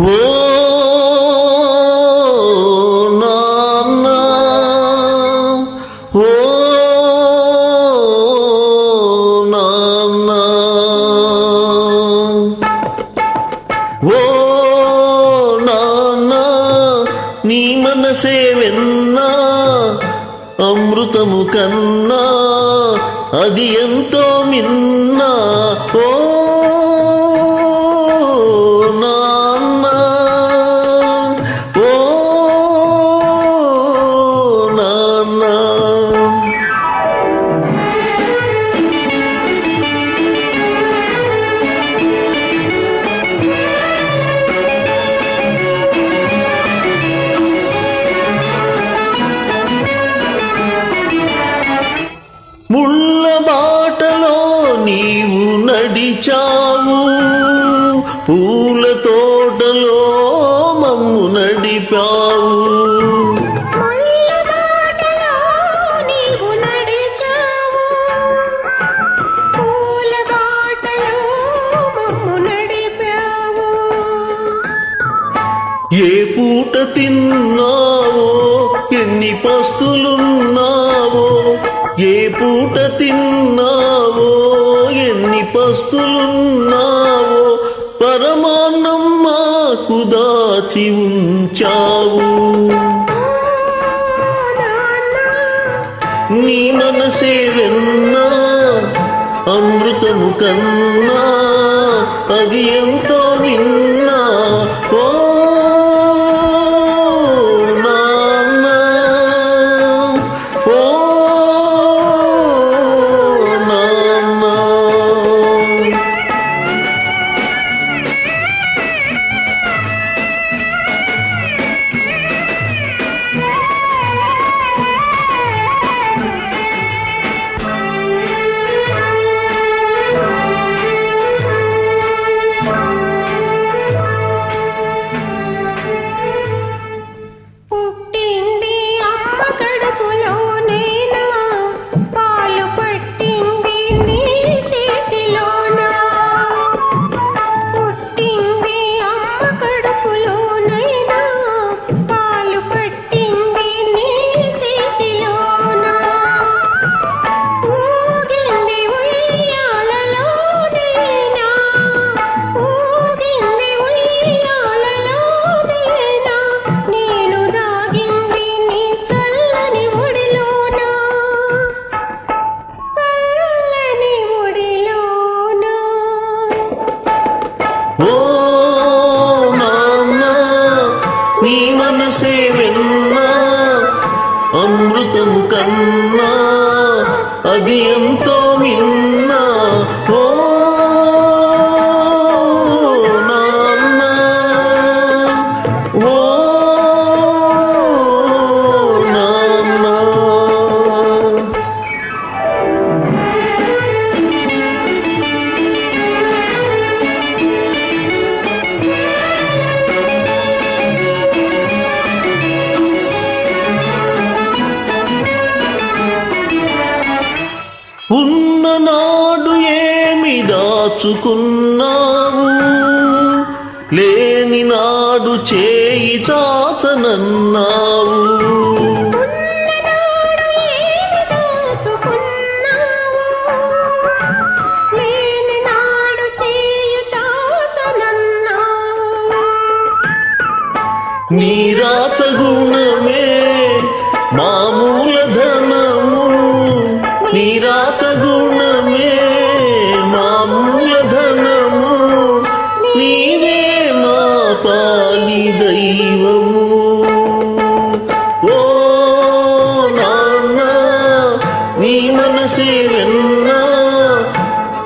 ఓ నాన్న ఓ నాన్న. ఓ నాన్న నీ మనసే వెన్నా అమృతము కన్నా అది ఎంతో మిన్న. ముళ్ళ బాటలో నీవు నడిచావు. పూల తోటలో మమ్ము నడిపావు. ఏ పూట తిన్నావో ఎన్ని పస్తులున్నావో ఏ పూట తిన్నావో? ఎన్ని పస్తులున్నావో? పరమాన్నం మాకు దాచి ఉంచావు. నీ మనసే వెన్నా అమృతము కన్నా అది ఎంతో విన్నా ఓ నాన్న నీ మనసే వెన్నా అమృతము కన్నా అది ఎంతో మిన్న ఉన్ననాడు ఏమి దాచుకున్నావు? లేని నాడు చేయి చాచనన్నావు. ఉన్ననాడు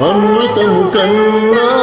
అమృతము కన్నా